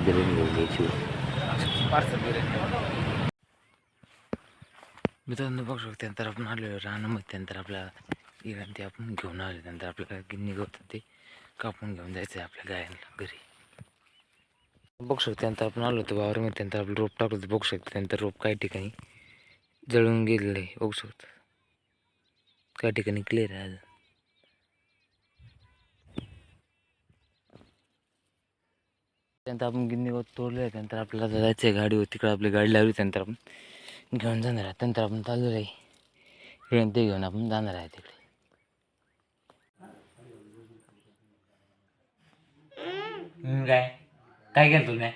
थोडी बिर्याणी घेऊन घ्यायची मित्रांनो बघू शकतो त्यानंतर आपण आलो रानामध्ये त्यानंतर आपल्याला इराण ते आपण घेऊन आलो त्यानंतर आपल्याला गिन्नी गवतात ते कापून घेऊन जायचं आहे आपल्या गायांना घरी. बघू शकतो त्यानंतर आपण आलो होतो वावरामध्ये त्यानंतर आपलं रोप टाकलं होतं. बघू शकतो त्यानंतर रोप काही ठिकाणी जळून गेलेलं आहे. बघू शकतो. काही ठिकाणी क्लिअर आहे त्यानंतर आपण गिन्नी तोडलं आहे त्यानंतर आपल्याला जायचं आहे गाडीवर. तिकडे आपली गाडी लावली त्यानंतर आपण घेऊन जाणार आहे. त्यानंतर आपण चाललो आहे इकडे ते घेऊन आपण जाणार आहे तिकडे. काय? काय केलं तुम्ही?